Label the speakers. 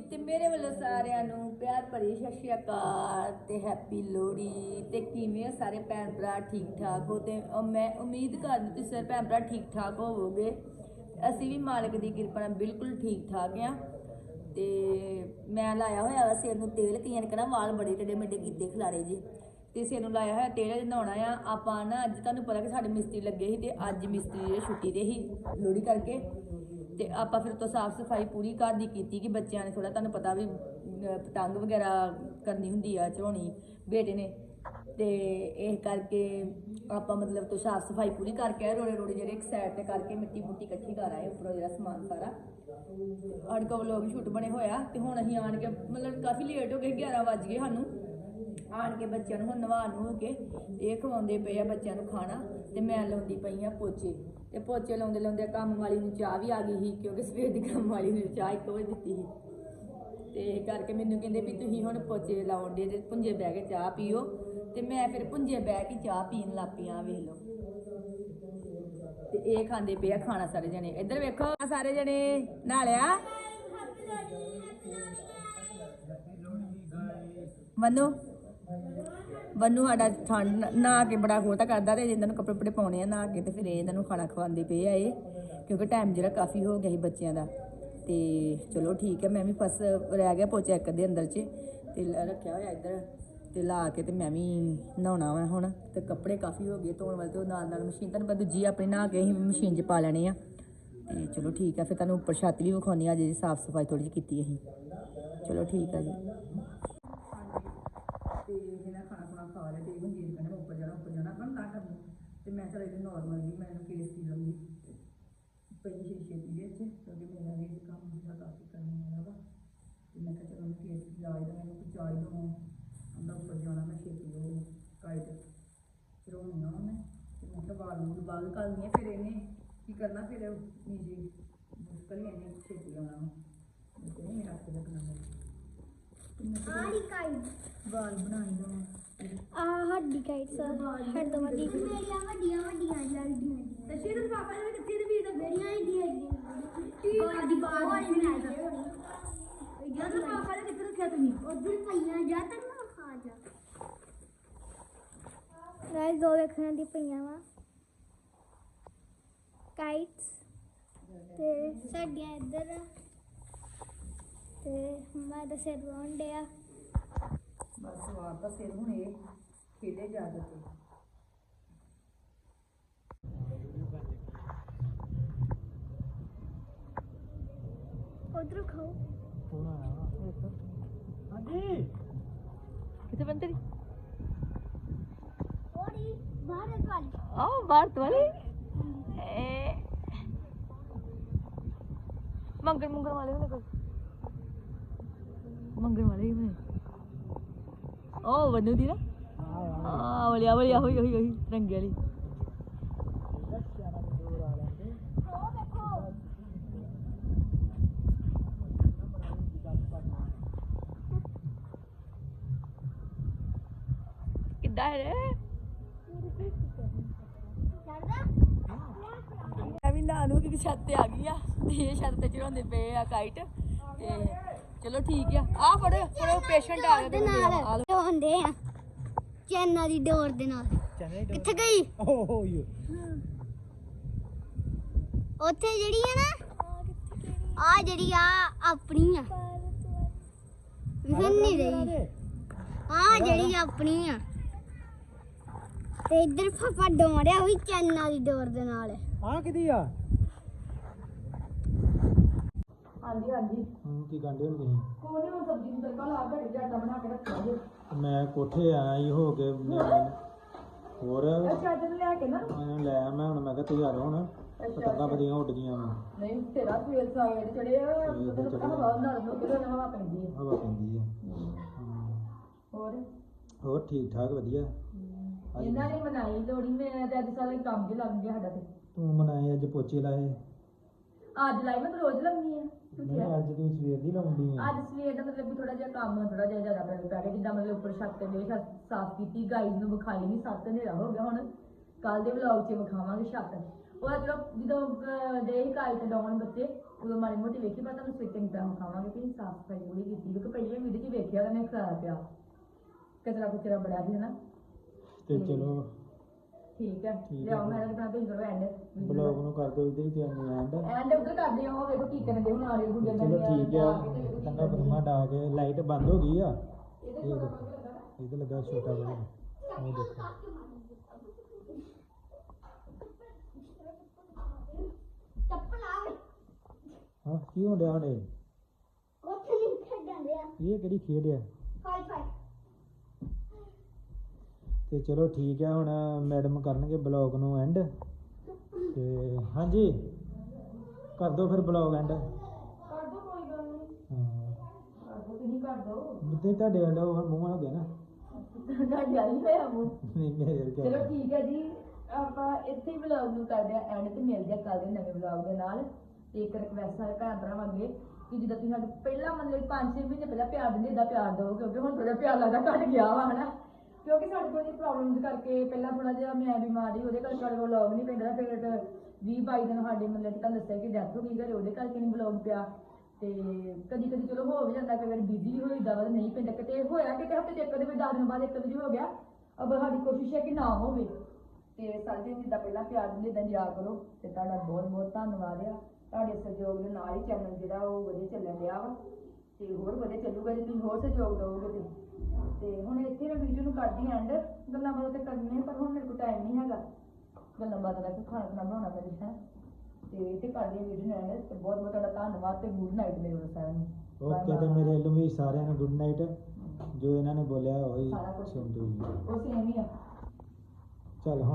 Speaker 1: ਤੇ ਮੇਰੇ ਵੱਲੋਂ ਸਾਰਿਆਂ ਨੂੰ ਪਿਆਰ ਭਰੀ ਸਤਿ ਸ਼੍ਰੀ ਅਕਾਲ ਤੇ ਹੈਪੀ ਲੋਹੜੀ। ਤੇ ਕਿਵੇਂ ਹੋ ਸਾਰੇ ਭੈਣ ਭਰਾ? ਠੀਕ ਠਾਕ ਹੋ? ਤੇ ਮੈਂ ਉਮੀਦ ਕਰਦੀ ਤੁਸੀਂ ਸਾਰੇ ਭੈਣ ਭਰਾ ਠੀਕ ਠਾਕ ਹੋਵੋਗੇ। ਅਸੀਂ ਵੀ ਮਾਲਕ ਦੀ ਕਿਰਪਾ ਨਾਲ ਬਿਲਕੁਲ ਠੀਕ ਠਾਕ ਆ ਤੇ ਮੈਂ ਲਾਇਆ ਹੋਇਆ ਵਾ ਸਿਰ ਨੂੰ ਤੇਲ, ਕਈਆਂ ਨੇ ਕਹਿਣਾ ਵਾਲ ਬੜੇ ਟੇਡੇ ਮੇਡੇ ਕੀਤੇ ਖਿਲਾਰੇ ਜੀ। ਤੇ ਸਿਰ ਨੂੰ ਲਾਇਆ ਹੋਇਆ ਤੇਲ ਨਹਾਉਣਾ ਆ। ਆਪਾਂ ਨਾ ਅੱਜ ਤੁਹਾਨੂੰ ਪਤਾ ਕਿ ਸਾਡੇ ਮਿਸਤਰੀ ਲੱਗੇ ਸੀ ਤੇ ਅੱਜ ਮਿਸਤਰੀ ਜਿਹੜੇ ਛੁੱਟੀ ਤੇ ਸੀ ਲੋਹੜੀ ਕਰਕੇ ਤੇ ਆਪਾਂ ਫਿਰ ਤੋਂ ਸਾਫ਼ ਸਫ਼ਾਈ ਪੂਰੀ ਘਰ ਦੀ ਕੀਤੀ ਕਿ ਬੱਚਿਆਂ ਨੇ ਥੋੜਾ ਤੁਹਾਨੂੰ ਪਤਾ ਵੀ ਅਹ ਪਤੰਗ ਵਗੈਰਾ ਕਰਨੀ ਹੁੰਦੀ ਆ ਚੜਾਉਣੀ ਬੇਟੇ ਨੇ। ਤੇ ਇਹ ਕਰਕੇ ਆਪਾਂ ਮਤਲਬ ਤੋਂ ਸਾਫ਼ ਸਫ਼ਾਈ ਪੂਰੀ ਕਰਕੇ ਆਏ, ਰੋੜੇ ਰੋੜੇ ਜਿਹੜੇ ਇੱਕ ਸਾਈਡ ਤੇ ਕਰਕੇ ਮਿੱਟੀ ਮੁੱਟੀ ਇਕੱਠੀ ਕਰ ਆਏ ਉੱਪਰੋਂ ਜਿਹੜਾ ਸਮਾਨ ਸਾਰਾ। ਅੜਕਾ ਵਲੋਗ ਸ਼ੂਟ ਬਣੇ ਹੋਇਆ ਤੇ ਹੁਣ ਅਸੀਂ ਆਣ ਕੇ ਮਤਲਬ ਕਾਫੀ ਲੇਟ ਹੋ ਗਏ 11 ਵੱਜ ਗਏ ਸਾਨੂੰ। ਆਣ ਕੇ ਬੱਚਿਆਂ ਨੂੰ ਹੁਣ ਨਵਾ ਨੂੰ ਕੇ ਇਹ ਖਵਾਉਂਦੇ ਪਏ ਆ ਬੱਚਿਆਂ ਨੂੰ ਖਾਣਾ ਤੇ ਮੈਂ ਲਾਉਂਦੀ ਪਈ ਆ ਪੋਚੇ ਤੇ ਪੋਚੇ ਲਾਉਂਦੇ ਲਾਉਂਦੇ ਕੰਮ ਵਾਲੀ ਨੂੰ ਚਾਹ ਵੀ ਆ ਗਈ ਸੀ ਕਿਉਂਕਿ ਸਵੇਰ ਦੀ ਕੰਮ ਵਾਲੀ ਨੂੰ ਚਾਹ ਇੱਕ ਵਜੇ ਦਿੱਤੀ ਸੀ। ਤੇ ਇਹ ਕਰਕੇ ਮੈਨੂੰ ਕਹਿੰਦੇ ਵੀ ਤੁਸੀਂ ਹੁਣ ਪੋਚੇ ਲਾਉਣ ਦੇ ਤੇ ਪੁੰਜੇ ਬਹਿ ਕੇ ਚਾਹ ਪੀਓ ਤੇ ਮੈਂ ਫਿਰ ਪੁੰਜੇ ਬਹਿ ਕੇ ਚਾਹ ਪੀਣ ਲੱਗ ਪਈ ਆ ਵੇਖ ਲਓ। ਤੇ ਇਹ ਖਾਂਦੇ ਪਏ ਆ ਖਾਣਾ ਸਾਰੇ ਜਣੇ। ਇੱਧਰ ਵੇਖੋ ਸਾਰੇ ਜਣੇ ਨਾਲਿਆ ਮਨੂ? ਬੰਨੂ ਸਾਡਾ ਠੰਡ ਨਹਾ ਕੇ ਬੜਾ ਖੋਤਾ ਕਰਦਾ ਤੇ ਇਹਨਾਂ ਨੂੰ ਕੱਪੜੇ ਕੱਪੜੇ ਪਾਉਣੇ ਆ, ਨਹਾ ਕੇ ਤੇ ਫਿਰ ਇਹਨਾਂ ਨੂੰ ਖਾਣਾ ਖਵਾਉਂਦੇ ਪਏ ਆ ਇਹ, ਕਿਉਂਕਿ ਟਾਈਮ ਜਿਹੜਾ ਕਾਫੀ ਹੋ ਗਿਆ ਸੀ ਬੱਚਿਆਂ ਦਾ। ਤੇ ਚਲੋ ਠੀਕ ਹੈ ਮੈਂ ਵੀ ਫਸ ਰਹਿ ਗਿਆ ਪੋਚਾ ਇੱਕ ਦੇ ਅੰਦਰ 'ਚ, ਤੇ ਲ- ਰੱਖਿਆ ਹੋਇਆ ਇੱਧਰ, ਤੇ ਲਾ ਕੇ ਤੇ ਮੈਂ ਵੀ ਨਹਾਉਣਾ ਵਾ ਹੁਣ, ਤੇ ਕੱਪੜੇ ਕਾਫੀ ਹੋ ਗਏ ਧੋਣ ਵਾਲੇ ਤੇ ਉਹ ਨਾਲ ਨਾਲ ਮਸ਼ੀਨ, ਤੁਹਾਨੂੰ ਪਤਾ ਦੂਜੀ ਆਪਣੀ ਨਹਾ ਕੇ ਅਸੀਂ ਮਸ਼ੀਨ 'ਚ ਪਾ ਲੈਣੇ ਆ। ਤੇ ਚਲੋ ਠੀਕ ਆ, ਫਿਰ ਤੁਹਾਨੂੰ ਉੱਪਰ ਛੱਤ ਵੀ ਵਿਖਾਉਣੀ ਆ ਜਿਹੜੀ ਸਾਫ਼ ਸਫ਼ਾਈ ਥੋੜੀ ਜਿਹੀ ਕੀਤੀ ਅਸੀਂ। ਚਲੋ ਠੀਕ ਆ ਜੀ ਤੇ ਇਹਨਾਂ ਖਾਣਾ ਖੁਣਾ ਖਾ ਲਿਆ ਤੇ ਇਹ ਮਨਜੀਤ ਕਹਿੰਦੇ ਮੈਂ ਉੱਪਰ ਜਾਣਾ ਉੱਪਰ ਜਾਣਾ ਪਰ ਨਾ ਕਰਨੀ ਤੇ ਮੈਂ ਚਲ ਇਹ ਨਾਰਮਲ ਜੀ ਮੈਂ ਇਹਨੂੰ ਕੇਸ ਪੀ ਲਵਾਂਗੀ ਪਈ ਸ਼ੀਸ਼ੇ ਦੀ ਵਿੱਚ ਕਿਉਂਕਿ ਮੇਰਾ ਵੀ ਕੰਮ ਜਿਹੜਾ ਕਾਫੀ ਕਰਨ ਵਾਲਾ ਵਾ। ਤੇ ਮੈਂ ਕਿਹਾ ਚਲੋ ਮੈਂ ਕੇਸ ਹੀ ਦਵਾਂ ਇਹਨੂੰ ਪਚਾ ਹੀ ਦਵਾਂ। ਅੰਦਰ ਉੱਪਰ ਜਾਣਾ ਮੈਂ ਛੇਤੀ ਉਹ ਕਾਇਦ ਚੜਾਉਣੀ ਆ ਮੈਂ ਤੇ ਮੈਂ ਕਿਹਾ ਵਾਲ ਨੂੰ ਵਾਲ ਕਰਨੀ ਹੈ ਫਿਰ ਇਹਨੇ। ਕੀ ਕਰਨਾ ਫਿਰ? ਨੀਚੇ ਮੁਸ਼ਕਲ ਹੀ ਇਹਨੇ ਛੇਤੀ ਆਉਣਾ ਮੈਂ ਤੇ ਲੱਗਣਾ ਮੇਰੇ ਤੇ ਮੈਂ
Speaker 2: ਆੜੀ ਕਾਈ
Speaker 1: ਵਾਲ ਬਣਾਈ ਦਵਾਂ
Speaker 2: ਆ ਹੱਡੀ ਕਾਈ ਸਰ ਹੱਡ ਤੋਂ ਵੱਡੀ। ਮੇਰੀਆਂ ਵੱਡੀਆਂ ਵੱਡੀਆਂ ਜਲਦੀਆਂ
Speaker 1: ਤੇ ਸ਼ੀਰ ਪਾਪਾ ਨੇ ਕਿੱਥੇ ਦੀ ਵੀਰ
Speaker 2: ਮੇਰੀਆਂ ਇੰਡੀਆਂ ਇੰਡੀਆਂ
Speaker 1: ਸਾਡੀ ਬਾਤ
Speaker 2: ਵਾਲੀ
Speaker 1: ਨਹੀਂ
Speaker 2: ਬਣਾਈ
Speaker 1: ਯਾਰ ਤੇ ਪਾਪਾ ਨੇ ਕਿੱਥੇ ਰੱਖਿਆ ਤੁਸੀਂ?
Speaker 2: ਉਧਰ ਪਈਆਂ ਜਾ ਤੱਕ ਨਾ ਖਾ ਜਾ। ਗਾਇਸ ਦੋ ਵੇਖਣ ਦੀ ਪਈਆਂ ਵਾ। ਕਾਈਟਸ ਤੇ ਸਾਡੀਆਂ ਇੱਧਰ ਆ। ਤੇ ਮੈਂ ਤਾਂ ਸਿਰ ਵਾਉਣ ਡਿਆ।
Speaker 1: ਬਸ ਵਾਰ ਤਾਂ ਸਿਰ ਹੁਣ ਇਹ ਖੇਡੇ ਜਾ ਤੇ।
Speaker 2: ਉਧਰ ਖਾਓ
Speaker 3: ਹਾਂਜੀ।
Speaker 1: ਕਿੱਥੇ ਬੰਦੇ
Speaker 2: ਥੋੜੀ ਬਾਹਰ ਵਾਲੀ
Speaker 1: ਆਹ ਭਾਰਤ ਵਾਲੇ ਮੰਗਣ ਮੰਗਣ ਵਾਲੇ ਉਹਨੇ ਕੋਲ ਮੰਗਣ ਵਾਲੇ ਹੀ ਮੈਂ ਉਹ ਬੰਨੂ ਦੀ ਨਾ। ਆ ਵਾਲੀ। ਆ ਵਾਲੀ ਆ ਹੋਈ ਹੋਈ ਹੋਈ ਰੰਗੇ ਵਾਲੀ। ਕਿੱਦਾਂ ਹੈ ਰੇ
Speaker 2: ਚੜਦਾ
Speaker 1: ਮੈਂ ਵੀ ਨਾਨੂ ਕਿ ਛੱਤ ਤੇ ਆ ਗਈ ਆ। ਤੇ ਇਹ ਛੱਤ ਤੇ ਚੜਾਉਂਦੇ ਪਏ ਆ ਕਾਈਟ ਤੇ ਚਲੋ ਠੀਕ ਆ। ਆ ਫੜੋ ਫੜੋ ਪੇਸ਼ੈਂਟ ਆ ਗਿਆ
Speaker 2: ਦੇ
Speaker 1: ਤੇ
Speaker 2: ਨਾਲ। ਹੁੰਦੇ ਆ। ਚੈਨਾ ਦੀ ਡੋਰ ਦੇ ਨਾਲ।
Speaker 3: ਚਨੇ
Speaker 2: ਕਿੱਥੇ ਗਈ?
Speaker 3: ਓਹ ਯੋ
Speaker 2: ਉੱਥੇ ਜਿਹੜੀ ਹੈ ਨਾ ਆ ਜਿਹੜੀ ਆ ਆਪਣੀ ਆ। ਵਿਖਣ ਨਹੀਂ ਰਹੀ। ਆ ਜਿਹੜੀ ਆਪਣੀ ਆ। ਤੇ ਇੱਧਰ ਫਫਾ ਡੋਰਿਆ ਵੀ ਚੈਨਾ ਦੀ ਡੋਰ ਦੇ ਨਾਲ।
Speaker 3: ਆ ਕਿਦੀ ਆ?
Speaker 1: ਹਾਂਜੀ ਹਾਂਜੀ।
Speaker 3: ਹੂੰ ਕੀ ਗੰਡੇ ਨੂੰ ਤੁਸੀਂ?
Speaker 1: ਕੋਨੇ ਨੂੰ ਸਬਜ਼ੀ ਨੂੰ ਤੜਕਾ ਲਾ ਕੇ ਜਾਟਾ ਬਣਾ ਕੇ ਰੱਖਿਆ ਜੀ।
Speaker 3: ਮੈਂ ਕੋਠੇ ਆਇਆ ਹੀ ਹੋ ਕੇ ਮੈਂ- ਹੋਰ?
Speaker 1: ਅੱਛਾ ਜਦ ਲੈ ਕੇ ਨਾ।
Speaker 3: ਮੈਂ ਲੈ ਆ ਮੈਂ ਹੁਣ ਮੈਂ ਕਿਹਾ ਤਿਆਰ ਹੁਣ। ਪਤੰਗਾਂ ਬੜੀਆਂ ਉੱਡ ਗਈਆਂ ਵਾ।
Speaker 1: ਨਹੀਂ ਤੇਰਾ ਸਵੇਰ ਸਾਈਡ ਚੜੇ ਆ
Speaker 3: ਸਵੇਰ ਦੇ ਚੜ੍ਹੇ ਆ।
Speaker 1: ਹਵਾ ਨਾਲ ਨੂੰ ਕਿਹਦੇ ਨਾਲ ਹਵਾ ਪੈਂਦੀ ਹੈ
Speaker 3: ਹਵਾ ਪੈਂਦੀ।
Speaker 1: ਹੋਰ?
Speaker 3: ਹੋਰ ਠੀਕ ਠਾਕ ਵਧੀਆ।
Speaker 1: ਇਹਨਾਂ ਨੇ ਮਨਾਈ ਲੋੜੀ ਮੈਂ ਤੇ ਅੱਜ ਸਾਰੇ ਕੰਮ 'ਚ ਲੱਗ ਗਿਆ ਸਾਡਾ ਤੇ।
Speaker 3: ਤੂੰ ਮਨਾਏ ਅੱਜ ਪੋਚੇ ਲਾਏ?
Speaker 1: ਅੱਜ ਲਾਈ ਮੈਂ ਤਾਂ ਰੋਜ਼ ਲਾਉਂਦੀ ਆ
Speaker 3: ਨਹੀਂ ਅੱਜ ਤੂੰ ਸਵੇਰ ਦੀ ਲਾਉਂਦੀ ਆ।
Speaker 1: ਅੱਜ ਸਵੇਰ ਦਾ ਮਤਲਬ ਥੋੜਾ ਜਿਹਾ ਕੰਮ ਥੋੜਾ ਜਿਹਾ ਜ਼ਿਆਦਾ ਪੈ ਗਿਆ ਜਿੱਦਾਂ ਮਤਲਬ ਉੱਪਰ ਛੱਤ ਤੇ ਮੇਰੀ ਸਾਫ਼ ਕੀਤੀ ਗਾਈਜ਼ ਨੂੰ ਵਿਖਾਈ ਨਹੀਂ ਸੱਤ ਹਨੇਰਾ ਹੋ ਗਿਆ ਹੁਣ। ਕੱਲ ਦੇ ਵਲੌਗ 'ਚ ਵਿਖਾਵਾਂਗੇ ਛੱਤ। ਉਹ ਜਦੋਂ ਅਹ, ਦੇ ਤੇ ਡਾਉਣ ਬੱਚੇ ਉਦੋਂ ਮਾੜੀ ਮੋਟੀ ਵੇਖੀ ਪਰ ਤੁਹਾਨੂੰ ਸਵਿਚਿੰਗ ਤਾਂ ਖਾਵਾਂਗੇ ਕਿ ਸਾਫ਼ ਸਫ਼ਾਈ ਪੂਰੀ ਕੀਤੀ। ਕਿਉਂਕਿ ਪਹਿਲੇ ਵੀਡੀਓ 'ਚ ਵੇਖਿਆ ਉਹਨੇ ਖਰਾਬ ਪਿਆ। ਕਚਰਾ ਕੁਚਰਾ ਬੜਾ ਸੀ ਹਨਾ।
Speaker 3: ਤੇ ਚਲੋ
Speaker 1: ਠੀਕ ਹੈ
Speaker 3: ਠੀਕ।
Speaker 1: ਲਿਆਓ ਮੈਂ ਤਾਂ ਤੁਸੀਂ ਕਰੋ ਐਂਡ
Speaker 3: ਬਲੌਗ ਨੂੰ ਕਰ ਦਿਓ ਇਧਰ ਹੀ ਤੇ ਐਂਡ
Speaker 1: ਐਂਡ ਉਧਰ ਕਰਦੇ ਹੋ ਵੇਖੋ ਕੀ ਕਰਨ ਦੇ ਹੁਣ ਆ ਰਹੇ ਗੁੱਡੇ
Speaker 3: ਚਲੋ ਠੀਕ ਆ। ਕੰਨਾ ਬਦਮਾ ਡਾ ਕੇ ਲਾਈਟ ਬੰਦ ਹੋ ਗਈ ਆ। ਇਹ ਦੇਖੋ ਇਹਦੇ ਲੱਗਾ ਛੋਟਾ ਜਿਹਾ। ਉਹ ਦੇਖੋ।
Speaker 2: ਚੱਪਲ ਆ
Speaker 3: ਹਾਂ ਕੀ ਡਿਆ ਹੁਣ
Speaker 2: ਉੱਥੇ ਨਹੀਂ ਖੇਡਣ ਡਿਆ।
Speaker 3: ਇਹ ਕਿਹੜੀ ਖੇਡ ਆ
Speaker 2: ਹਾਈ ਫਾਈ
Speaker 3: ਤੇ ਚਲੋ ਠੀਕ ਆ ਹੁਣ ਮੈਡਮ ਕਰਨਗੇ ਬਲੌਗ ਨੂੰ ਐਂਡ ਤੇ ਹਾਂਜੀ ਕਰ ਦਿਓ ਫਿਰ ਬਲੌਗ ਐਂਡ
Speaker 1: ਕਰ ਦੋ ਕੋਈ ਗੱਲ ਨਹੀਂ।
Speaker 3: ਹਾਂ।
Speaker 1: ਕਰ ਦੋ ਤੁਸੀਂ ਕਰ ਦੋ।
Speaker 3: ਤੇ ਤੁਹਾਡੇ ਵੱਲ ਉਹ ਮੂੰਹ ਹੋ ਗਿਆ ਨਾ।
Speaker 1: ਤੁਹਾਡੀ ਨਹੀਂ ਹੋਇਆ ਮੂੰਹ।
Speaker 3: ਨਹੀਂ ਮੇਰੇ
Speaker 1: ਚਲੋ ਠੀਕ ਹੈ ਜੀ। ਆਪਾਂ ਇੱਥੇ ਹੀ ਵਲੌਗ ਨੂੰ ਕਰਦੇ ਆ ਐਂਡ ਤੇ ਮਿਲਦੇ ਆ ਕੱਲ ਦੇ ਨਵੇਂ ਵਲੌਗ ਦੇ ਨਾਲ। ਤੇ ਇੱਕ ਰਿਕਵੈਸਟ ਸਾਰੇ ਭੈਣ ਭਰਾਵਾਂਗੇ ਕਿ ਜਿੱਦਾਂ ਤੁਸੀਂ ਸਾਡੇ ਪਹਿਲਾਂ ਮਤਲਬ 5-6 ਮਹੀਨੇ ਪਹਿਲਾਂ ਪਿਆਰ ਦਿੰਦੇ ਇਦਾਂ ਪਿਆਰ ਦਿਓ ਕਿਉਂਕਿ ਹੁਣ ਥੋੜਾ ਪਿਆਰ ਲੱਗਦਾ ਘਟ ਗਿਆ ਵਾ ਹਨਾ। ਕਿਉਂਕਿ ਸਾਡੇ ਕੋਲ ਇਹ ਪ੍ਰੋਬਲਮਸ ਕਰਕੇ ਪਹਿਲਾਂ ਥੋੜਾ ਜਿਹਾ ਮੈਂ ਬਿਮਾਰ ਸੀ, ਉਹਦੇ ਕਰਕੇ ਸਾਡੇ ਕੋਲ ਵਲੌਗ ਨਹੀਂ ਪੈਂਦਾ ਫਿਰ 20 22 ਦਿਨ ਸਾਡੇ ਮਤਲਬ ਕਿ ਤੁਹਾਨੂੰ ਦੱਸਿਆ ਕਿ ਡੈਥ ਹੋ ਗਈ ਘਰੇ, ਉਹਦੇ ਕਰਕੇ ਨਹੀਂ ਵਲੌਗ ਪਿਆ। ਤੇ ਕਦੀ ਕਦੀ ਚਲੋ ਹੋ ਵੀ ਜਾਂਦਾ, ਕਈ ਵਾਰ ਬਿਜ਼ੀ ਹੋਈਦਾ ਵਾ ਨਹੀਂ ਪੈਂਦਾ। ਕਿਤੇ ਹੋਇਆ, ਕਿਤੇ ਹਫ਼ਤੇ ਦੇ ਇੱਕ ਦੇ ਵੀ 10 ਦਿਨ ਬਾਅਦ ਇੱਕ ਵਾਰੀ ਹੋ ਗਿਆ। ਅਬ ਸਾਡੀ ਕੋਸ਼ਿਸ਼ ਹੈ ਕਿ ਨਾ ਹੋਵੇ। ਤੇ ਸਾਡੇ ਜਿੱਦਾਂ ਪਹਿਲਾਂ ਪਿਆਰ ਦਿੰਦੇ ਇਦਾਂ ਦਿਆ ਕਰੋ। ਤੇ ਤੁਹਾਡਾ ਬਹੁਤ ਬਹੁਤ ਧੰਨਵਾਦ ਆ। ਤੁਹਾਡੇ ਸਹਿਯੋਗ ਦੇ ਨਾਲ ਹੀ ਚੈਨਲ ਜਿਹੜਾ ਉਹ ਵਧੀਆ ਚੱਲਣ ਰਿਹਾ ਵਾ। ਤੇ ਹੋਰ ਵਧੀਆ ਚੱਲੂਗਾ ਜੇ ਤੁਸੀਂ ਹੋਰ ਸਹਿਯੋਗ ਦਿਓਗੇ ਤੇ। ਤੇ ਹੁਣ ਇੱਥੇ ਮੈਂ ਵੀਡੀਓ ਨੂੰ ਕਰਦੀ ਐਂਡ ਗੱਲਾਂ ਬਾਤਾਂ ਤੇ ਕਰਨੀਆਂ ਪਰ ਹੁਣ ਮੇਰੇ ਕੋਲ ਟਾਈਮ ਨਹੀਂ ਹੈਗਾ। ਗੱਲਾਂ ਬਾਤਾਂ ਦਾ ਕੋਈ ਖਾਣਾ ਖਾਣਾ ਬਣਾਉਣਾ ਪੈਂਦਾ ਹੈ। ਤੇ ਇੱਥੇ ਕਰਦੀ ਵੀਡੀਓ ਨੂੰ ਐਂਡ ਤੇ ਬਹੁਤ ਬਹੁਤ ਤੁਹਾਡਾ ਧੰਨਵਾਦ ਤੇ ਗੁੱਡ ਨਾਈਟ ਮੇਰੇ ਵੱਲੋਂ ਸਾਰਿਆਂ ਨੂੰ।
Speaker 3: ਓਕੇ ਤੇ ਮੇਰੇ ਵੱਲੋਂ ਵੀ ਸਾਰਿਆਂ ਨੂੰ ਗੁੱਡ ਨਾਈਟ ਜੋ ਇਹਨਾਂ ਨੇ ਬੋਲਿਆ ਉਹੀ ਟੂ ਯੂ
Speaker 1: ਉਹ ਸੇਮ ਹੀ ਆ।
Speaker 3: ਚੱਲ ਹੁਣ